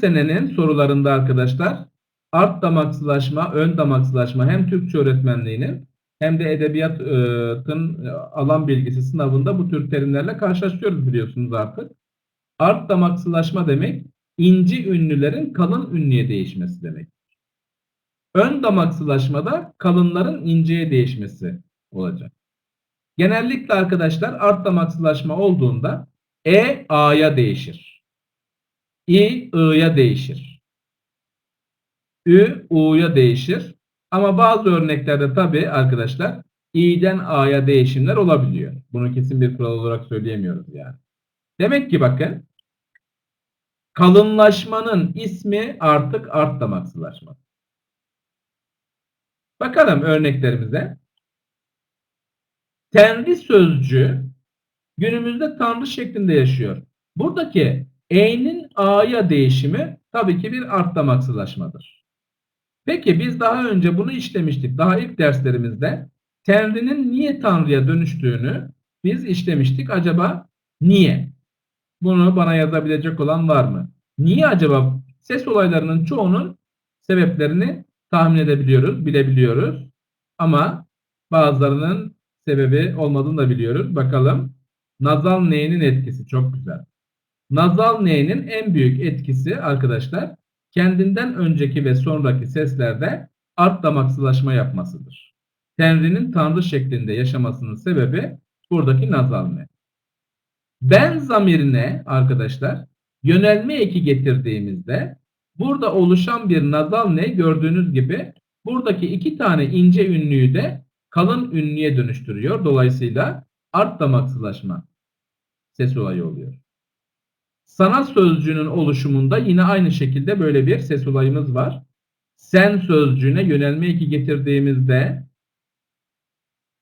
senenin sorularında arkadaşlar art damaksızlaşma, ön damaksızlaşma hem Türkçe öğretmenliğinin hem de edebiyatın e, alan bilgisi sınavında bu tür terimlerle karşılaşıyoruz biliyorsunuz artık. Art damaksızlaşma demek inci ünlülerin kalın ünlüye değişmesi demek. Ön damaksızlaşmada kalınların inceye değişmesi olacak. Genellikle arkadaşlar art damaksızlaşma olduğunda E A'ya değişir. İ I'ya değişir. Ü U'ya değişir. Ama bazı örneklerde tabi arkadaşlar i'den a'ya değişimler olabiliyor. Bunu kesin bir kural olarak söyleyemiyoruz yani. Demek ki bakın kalınlaşmanın ismi artık art damaksızlaşma. Bakalım örneklerimize. Tenri sözcüğü günümüzde tanrı şeklinde yaşıyor. Buradaki e'nin a'ya değişimi tabii ki bir art damaksızlaşmadır. Peki biz daha önce bunu işlemiştik. Daha ilk derslerimizde Tanrı'nın niye Tanrı'ya dönüştüğünü biz işlemiştik. Acaba niye? Bunu bana yazabilecek olan var mı? Niye acaba ses olaylarının çoğunun sebeplerini tahmin edebiliyoruz, bilebiliyoruz. Ama bazılarının sebebi olmadığını da biliyoruz. Bakalım. Nazal neyinin etkisi çok güzel. Nazal neyinin en büyük etkisi arkadaşlar kendinden önceki ve sonraki seslerde art damaksızlaşma yapmasıdır. Tenrinin tanrı şeklinde yaşamasının sebebi buradaki nazalme. Ben zamirine arkadaşlar yönelme eki getirdiğimizde burada oluşan bir nazal ne gördüğünüz gibi buradaki iki tane ince ünlüyü de kalın ünlüye dönüştürüyor. Dolayısıyla art damaksızlaşma ses olayı oluyor. Sana sözcüğünün oluşumunda yine aynı şekilde böyle bir ses olayımız var. Sen sözcüğüne yönelme eki getirdiğimizde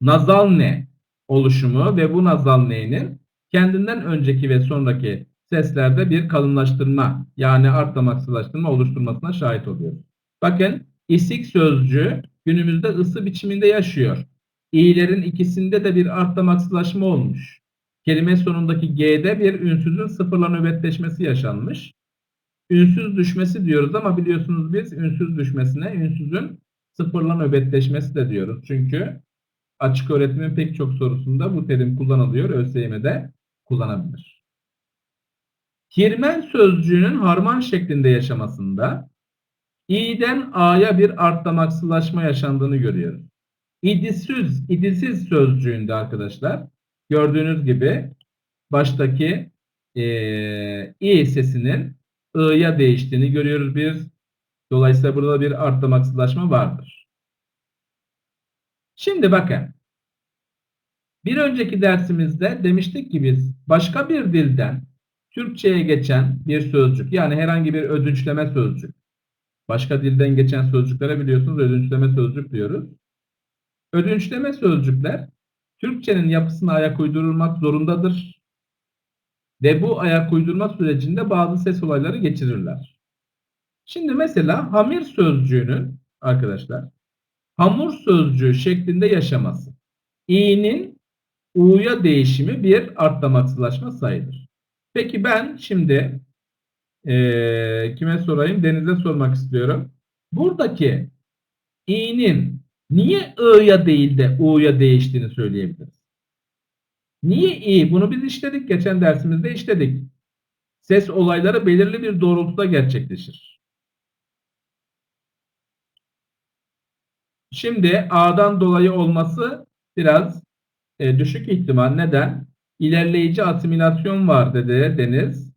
nazal ne oluşumu ve bu nazal ne'nin kendinden önceki ve sonraki seslerde bir kalınlaştırma yani artlamaksızlaştırma oluşturmasına şahit oluyoruz. Bakın isik sözcüğü günümüzde ısı biçiminde yaşıyor. İ'lerin ikisinde de bir artlamaksızlaşma olmuş. Kelime sonundaki G'de bir ünsüzün sıfırla nöbetleşmesi yaşanmış. Ünsüz düşmesi diyoruz ama biliyorsunuz biz ünsüz düşmesine ünsüzün sıfırla nöbetleşmesi de diyoruz. Çünkü açık öğretimin pek çok sorusunda bu terim kullanılıyor. ÖSYM'de kullanabilir. Kirmen sözcüğünün harman şeklinde yaşamasında i'den a'ya bir artlamaksılaşma yaşandığını görüyoruz. İdisiz, idisiz sözcüğünde arkadaşlar Gördüğünüz gibi baştaki e, i sesinin i'ya değiştiğini görüyoruz biz. Dolayısıyla burada bir arttırmaksızlaşma vardır. Şimdi bakın. Bir önceki dersimizde demiştik ki biz başka bir dilden Türkçe'ye geçen bir sözcük yani herhangi bir ödünçleme sözcük. Başka dilden geçen sözcüklere biliyorsunuz ödünçleme sözcük diyoruz. Ödünçleme sözcükler Türkçenin yapısına ayak uydurulmak zorundadır. Ve bu ayak uydurma sürecinde bazı ses olayları geçirirler. Şimdi mesela hamir sözcüğünün arkadaşlar hamur sözcüğü şeklinde yaşaması. İ'nin U'ya değişimi bir artlamaksılaşma sayılır. Peki ben şimdi e, kime sorayım? Deniz'e sormak istiyorum. Buradaki i'nin Niye I'ya değil de U'ya değiştiğini söyleyebiliriz. Niye i? Bunu biz işledik. Geçen dersimizde işledik. Ses olayları belirli bir doğrultuda gerçekleşir. Şimdi A'dan dolayı olması biraz e, düşük ihtimal. Neden? İlerleyici asimilasyon var dedi Deniz.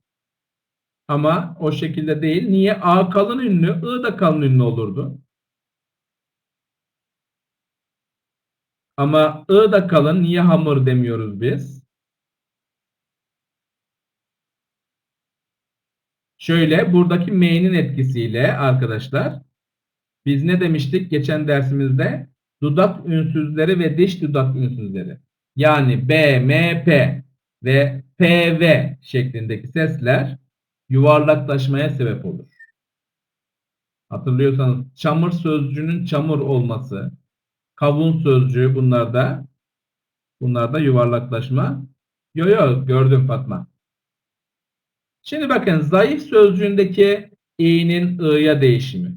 Ama o şekilde değil. Niye? A kalın ünlü, I da kalın ünlü olurdu. Ama ı da kalın. Niye hamur demiyoruz biz? Şöyle buradaki m'nin etkisiyle arkadaşlar biz ne demiştik geçen dersimizde? Dudak ünsüzleri ve diş dudak ünsüzleri. Yani B, M, P ve P, V şeklindeki sesler yuvarlaklaşmaya sebep olur. Hatırlıyorsanız çamur sözcüğünün çamur olması, Kavun sözcüğü bunlarda. Bunlarda yuvarlaklaşma. Yo yo gördüm Fatma. Şimdi bakın zayıf sözcüğündeki i'nin i'ya değişimi.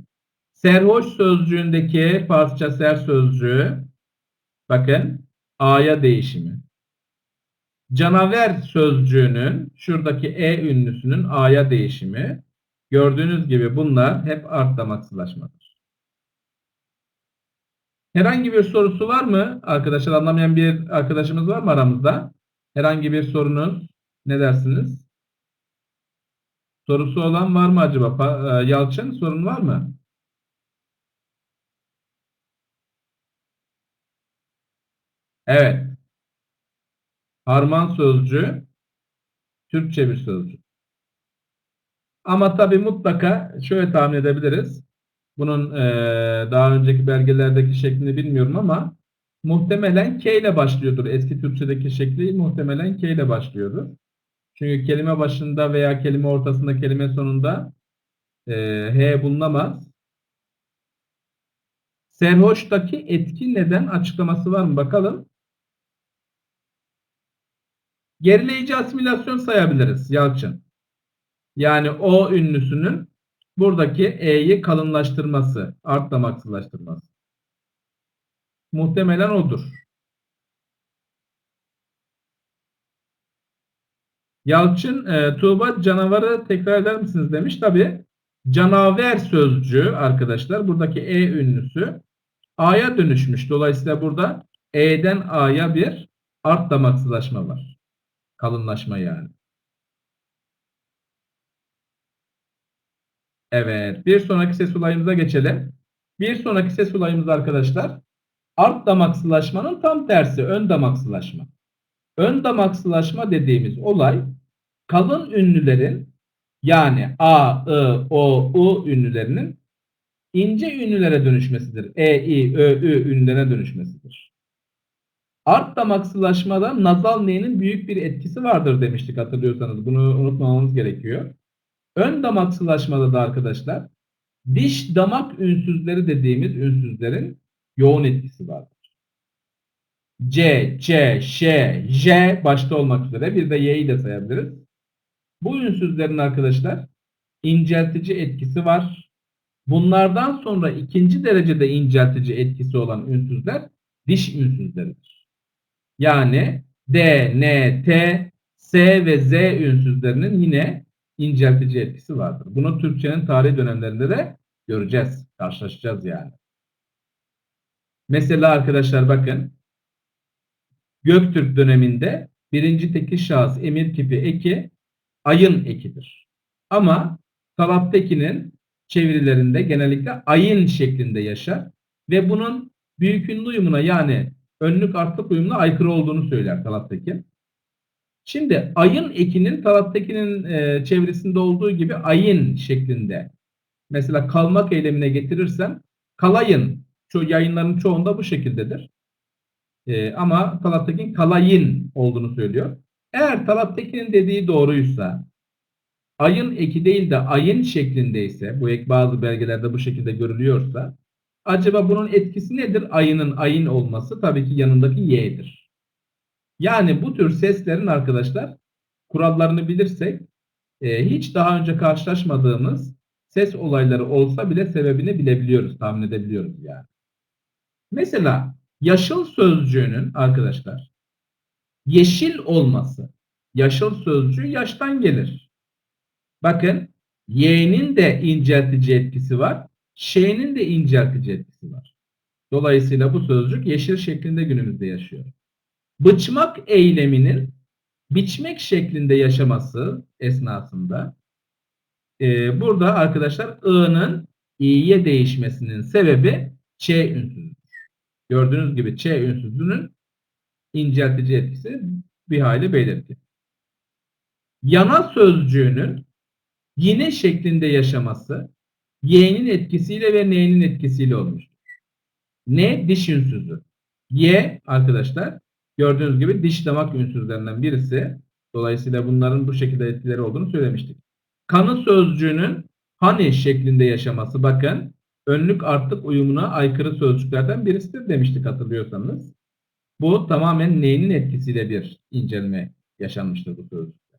Serhoş sözcüğündeki Farsça ser sözcüğü bakın a'ya değişimi. Canaver sözcüğünün şuradaki e ünlüsünün a'ya değişimi. Gördüğünüz gibi bunlar hep art damaklılaşmadır. Herhangi bir sorusu var mı? Arkadaşlar anlamayan bir arkadaşımız var mı aramızda? Herhangi bir sorunuz ne dersiniz? Sorusu olan var mı acaba? E, Yalçın sorun var mı? Evet. Harman sözcüğü Türkçe bir sözcük. Ama tabii mutlaka şöyle tahmin edebiliriz. Bunun eee, daha önceki belgelerdeki şeklini bilmiyorum ama muhtemelen K ile başlıyordur. Eski Türkçedeki şekli muhtemelen K ile başlıyordur. Çünkü kelime başında veya kelime ortasında, kelime sonunda eee, H bulunamaz. Serhoş'taki etki neden açıklaması var mı? Bakalım. Gerileyici asimilasyon sayabiliriz Yalçın. Yani o ünlüsünün buradaki e'yi kalınlaştırması, art damaksızlaştırması. Muhtemelen odur. Yalçın, e, Tuğba canavarı tekrar eder misiniz demiş. Tabi canaver sözcüğü arkadaşlar buradaki e ünlüsü a'ya dönüşmüş. Dolayısıyla burada e'den a'ya bir art damaksızlaşma var. Kalınlaşma yani. Evet. Bir sonraki ses olayımıza geçelim. Bir sonraki ses olayımız arkadaşlar art damaksızlaşmanın tam tersi ön damaksızlaşma. Ön damaksızlaşma dediğimiz olay kalın ünlülerin yani A, I, O, U ünlülerinin ince ünlülere dönüşmesidir. E, I, Ö, Ü ünlülere dönüşmesidir. Art damaksızlaşmada nazal neyin büyük bir etkisi vardır demiştik hatırlıyorsanız. Bunu unutmamamız gerekiyor. Ön damaksızlaşmada da arkadaşlar diş damak ünsüzleri dediğimiz ünsüzlerin yoğun etkisi vardır. C, C, Ş, J başta olmak üzere bir de Y'yi de sayabiliriz. Bu ünsüzlerin arkadaşlar inceltici etkisi var. Bunlardan sonra ikinci derecede inceltici etkisi olan ünsüzler diş ünsüzleridir. Yani D, N, T, S ve Z ünsüzlerinin yine inceltici etkisi vardır. Bunu Türkçenin tarih dönemlerinde de göreceğiz. Karşılaşacağız yani. Mesela arkadaşlar bakın Göktürk döneminde birinci tekil şahıs emir kipi eki ayın ekidir. Ama Talat Tekin'in çevirilerinde genellikle ayın şeklinde yaşar ve bunun büyük ünlü uyumuna yani önlük artlık uyumuna aykırı olduğunu söyler Talat Tekin. Şimdi ayın ekinin Talat Tekin'in e, çevresinde olduğu gibi ayın şeklinde mesela kalmak eylemine getirirsem kalayın ço yayınların çoğunda bu şekildedir. E, ama Talat Tekin kalayın olduğunu söylüyor. Eğer Talat Tekin'in dediği doğruysa ayın eki değil de ayın şeklindeyse bu ek bazı belgelerde bu şekilde görülüyorsa acaba bunun etkisi nedir? Ayının ayın olması tabii ki yanındaki y'dir. Yani bu tür seslerin arkadaşlar kurallarını bilirsek e, hiç daha önce karşılaşmadığımız ses olayları olsa bile sebebini bilebiliyoruz, tahmin edebiliyoruz yani. Mesela yaşıl sözcüğünün arkadaşlar yeşil olması. Yaşıl sözcüğü yaştan gelir. Bakın y'nin de inceltici etkisi var. Ş'nin de inceltici etkisi var. Dolayısıyla bu sözcük yeşil şeklinde günümüzde yaşıyor. Bıçmak eyleminin biçmek şeklinde yaşaması esnasında e, burada arkadaşlar ı'nın i'ye değişmesinin sebebi ç ünsüzüdür. Gördüğünüz gibi ç ünsüzünün inceltici etkisi bir hayli belirgin. Yana sözcüğünün yine şeklinde yaşaması y'nin etkisiyle ve n'nin etkisiyle olmuştur. N diş ünsüzü. Y arkadaşlar gördüğünüz gibi diş damak ünsüzlerinden birisi. Dolayısıyla bunların bu şekilde etkileri olduğunu söylemiştik. Kanı sözcüğünün hani şeklinde yaşaması bakın önlük artlık uyumuna aykırı sözcüklerden birisidir demiştik hatırlıyorsanız. Bu tamamen neyinin etkisiyle bir incelme yaşanmıştır bu sözcükte.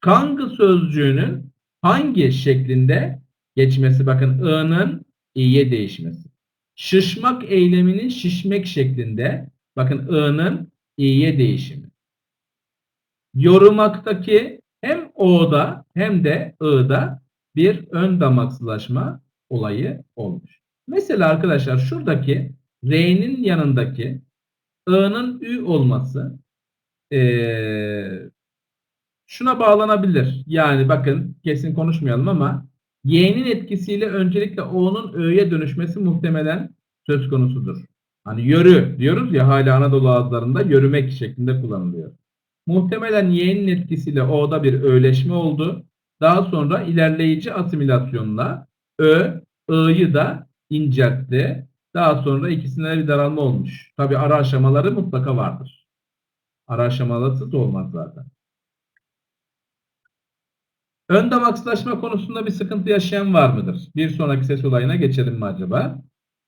Kangı sözcüğünün hangi şeklinde geçmesi? Bakın I'nın i'ye değişmesi. Şışmak eyleminin şişmek şeklinde bakın I'nın i'ye değişimi. Yorumaktaki hem O'da hem de I'da bir ön damaksızlaşma olayı olmuş. Mesela arkadaşlar şuradaki R'nin yanındaki I'nın Ü olması eee, şuna bağlanabilir. Yani bakın kesin konuşmayalım ama Y'nin etkisiyle öncelikle O'nun Ö'ye dönüşmesi muhtemelen söz konusudur. Hani yörü diyoruz ya hala Anadolu ağızlarında yörümek şeklinde kullanılıyor. Muhtemelen Y'nin etkisiyle O'da bir öğleşme oldu. Daha sonra ilerleyici asimilasyonla Ö, I'yı da inceltti. Daha sonra ikisine bir daralma olmuş. Tabi ara aşamaları mutlaka vardır. Ara aşamalısız olmaz zaten. Ön damaksızlaşma konusunda bir sıkıntı yaşayan var mıdır? Bir sonraki ses olayına geçelim mi acaba?